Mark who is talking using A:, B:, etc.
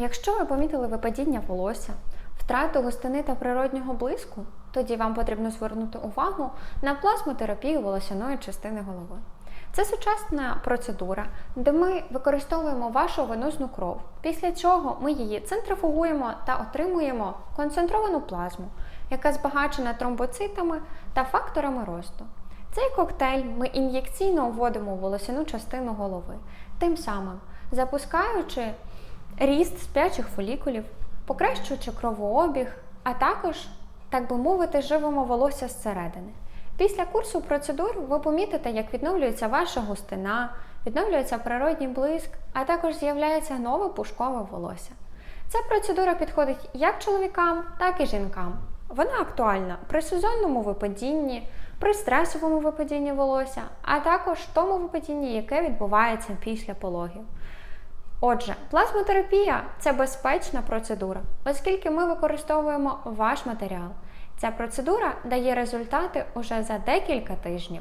A: Якщо ви помітили випадіння волосся, втрату густини та природнього блиску, тоді вам потрібно звернути увагу на плазмотерапію волосяної частини голови. Це сучасна процедура, де ми використовуємо вашу венозну кров, після чого ми її центрифугуємо та отримуємо концентровану плазму, яка збагачена тромбоцитами та факторами росту. Цей коктейль ми ін'єкційно вводимо у волосяну частину голови, тим самим запускаючи ріст сплячих фолікулів, покращуючи кровообіг, а також, так би мовити, живимо волосся зсередини. Після курсу процедур ви помітите, як відновлюється ваша густина, відновлюється природній блиск, а також з'являється нове пушкове волосся. Ця процедура підходить як чоловікам, так і жінкам. Вона актуальна при сезонному випадінні, при стресовому випадінні волосся, а також тому випадінні, яке відбувається після пологів. Отже, плазмотерапія це безпечна процедура, оскільки ми використовуємо ваш матеріал. Ця процедура дає результати уже за декілька тижнів.